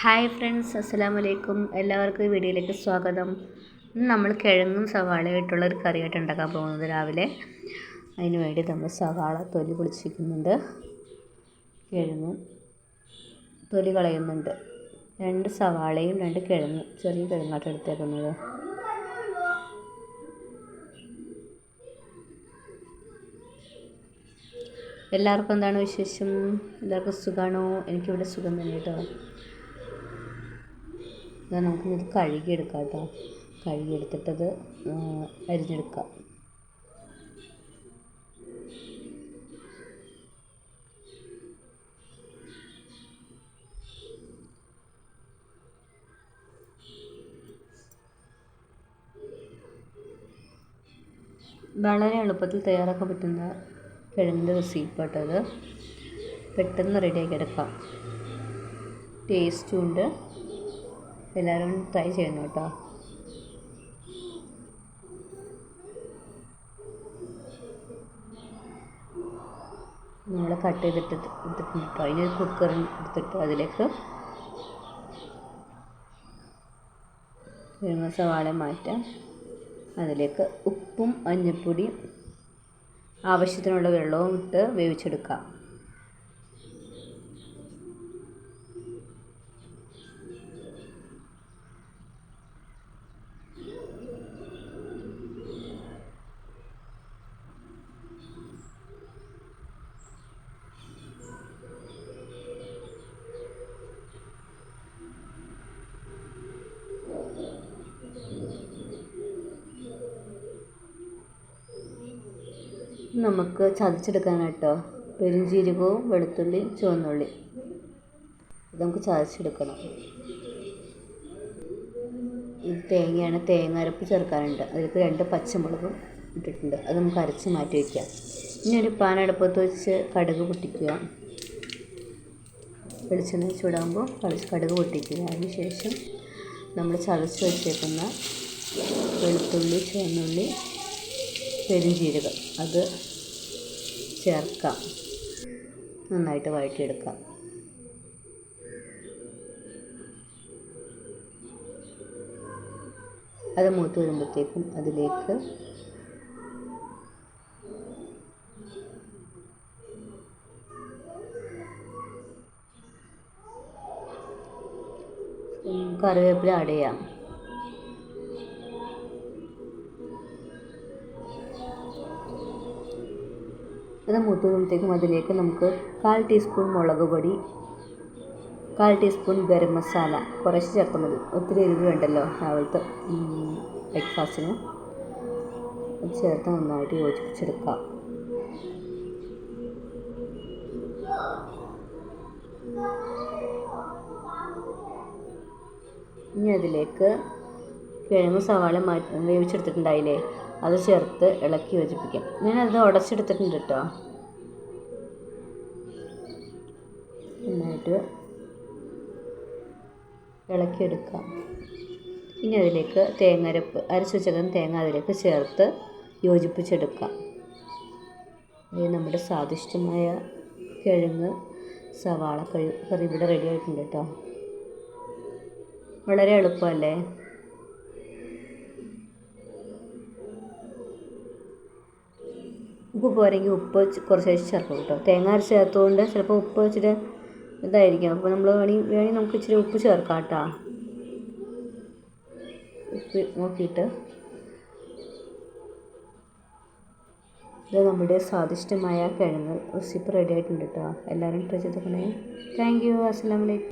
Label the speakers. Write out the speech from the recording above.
Speaker 1: Hi friends അസ്സലാം വലൈക്കും എല്ലാവർക്കും ഈ വീഡിയോയിലേക്ക് സ്വാഗതം. ഇന്ന് നമ്മൾ കിഴങ്ങും സവാളയും ഇട്ടുള്ള ഒരു കറിയായിട്ട് ഉണ്ടാക്കാൻ പോകുന്നത് രാവിലെ. അതിന് വേണ്ടി നമ്മൾ സവാള തൊലി പൊളിച്ചിരിക്കുന്നുണ്ട്. കിഴങ്ങും തൊലി കളയുന്നുണ്ട്. രണ്ട് സവാളയും രണ്ട് കിഴങ്ങും ചെറിയ കിഴങ്ങായിട്ട് എടുത്തേക്കുന്നത്. എല്ലാവർക്കും എന്താണ് വിശേഷം? എല്ലാവർക്കും സുഖമാണോ? എനിക്കിവിടെ സുഖം തന്നെ കേട്ടോ. ഇതാ നമുക്കിത് കഴുകിയെടുക്കാം കേട്ടോ. കഴുകിയെടുത്തിട്ടത് അരിഞ്ഞെടുക്കാം. വളരെ എളുപ്പത്തിൽ തയ്യാറാക്കാൻ പറ്റുന്ന കിഴങ്ങിന്റെ റെസിപ്പിട്ടത് പെട്ടെന്ന് റെഡിയാക്കി എടുക്കാം. ടേസ്റ്റും ഉണ്ട്. എല്ലാവരും ട്രൈ ചെയ്യുന്നു കേട്ടോ. നമ്മൾ കട്ട് ചെയ്തിട്ട് എടുത്തിട്ടുണ്ട് കേട്ടോ. അതിനൊരു കുക്കർ എടുത്തിട്ട് അതിലേക്ക് കിഴങ്ങ സവാള മാറ്റാം അതിലേക്ക് ഉപ്പും മഞ്ഞൾപ്പൊടിയും ആവശ്യത്തിനുള്ള വെള്ളവും ഇട്ട് വേവിച്ചെടുക്കാം. നമുക്ക് ചതച്ചെടുക്കാനായിട്ടോ. പെരുംജീരകവും വെളുത്തുള്ളി ചുവന്നുള്ളി. ഇത് നമുക്ക് ചതച്ചെടുക്കണം. ഇത് തേങ്ങയാണ് തേങ്ങ അരപ്പ് ചേർക്കാനുണ്ട് അതിലേക്ക് രണ്ട് പച്ചമുളകും ഇട്ടിട്ടുണ്ട്. അത് നമുക്ക് അരച്ച് മാറ്റി വയ്ക്കാം. ഇനി ഒരു പാൻ അടുപ്പത്ത് വെച്ച് കടുക് പൊട്ടിക്കുക. വെളിച്ചെണ്ണ ചൂടാകുമ്പോൾ കടുക് പൊട്ടിക്കുക. അതിന് ശേഷം നമ്മൾ ചതച്ച് വെച്ചേക്കുന്ന വെളുത്തുള്ളി ചുവന്നുള്ളി പെരുംജീരകം അത് ചേർക്കാം. നന്നായിട്ട് വഴറ്റിയെടുക്കാം. അത് മൂത്ത് വരുമ്പോഴത്തേക്കും അതിലേക്ക് കറിവേപ്പില ആഡ് ചെയ്യാം. അത് മൂത്ത് വരുമ്പോഴത്തേക്കും അതിലേക്ക് നമുക്ക് കാൽ ടീസ്പൂൺ മുളക് പൊടി കാൽ ടീസ്പൂൺ ഗരം മസാല കുറച്ച് ചേർത്താൽ മതി. ഒത്തിരി എരിവ് വേണ്ടല്ലോ രാവിലത്തെ ബ്രേക്ക്ഫാസ്റ്റിന്. അത് ചേർത്ത് നന്നായിട്ട് യോജിപ്പിച്ചെടുക്കാം ഇനി അതിലേക്ക് കിഴങ്ങ് സവാള മാറ്റി വേവിച്ചെടുത്തിട്ടുണ്ടായില്ലേ? അത് ചേർത്ത് ഇളക്കി യോജിപ്പിക്കാം. ഞാനത് ഉടച്ചെടുത്തിട്ടുണ്ട് കേട്ടോ. നന്നായിട്ട് ഇളക്കിയെടുക്കാം. ഇനി അതിലേക്ക് തേങ്ങരപ്പ് അരച്ച് വെച്ചേക്കുന്ന തേങ്ങ അതിലേക്ക് ചേർത്ത് യോജിപ്പിച്ചെടുക്കാം. ഇത് നമ്മുടെ സ്വാദിഷ്ടമായ കിഴങ്ങ് സവാള കറി ഇവിടെ റെഡി ആയിട്ടുണ്ട് കേട്ടോ. വളരെ എളുപ്പമല്ലേ? ഉപ്പ് പോരെങ്കിൽ ഉപ്പ് കുറച്ച് ചേർക്കും കേട്ടോ. തേങ്ങ അരച്ച് ചേർത്തുകൊണ്ട് ചിലപ്പോൾ ഉപ്പ് വെച്ചിട്ട് ഇതായിരിക്കും. അപ്പോൾ നമ്മൾ വേണമെങ്കിൽ വേണമെങ്കിൽ നമുക്ക് ഇച്ചിരി ഉപ്പ് ചേർക്കാം കേട്ടോ. ഉപ്പ് നോക്കിയിട്ട്. ഇത് നമ്മുടെ സ്വാദിഷ്ടമായ കിഴങ്ങ് റെസിപ്പി റെഡി ആയിട്ടുണ്ട് കേട്ടോ. എല്ലാവരും ട്രൈ ചെയ്തേക്കണേ താങ്ക് യു. അസ്സാം വലൈക്കും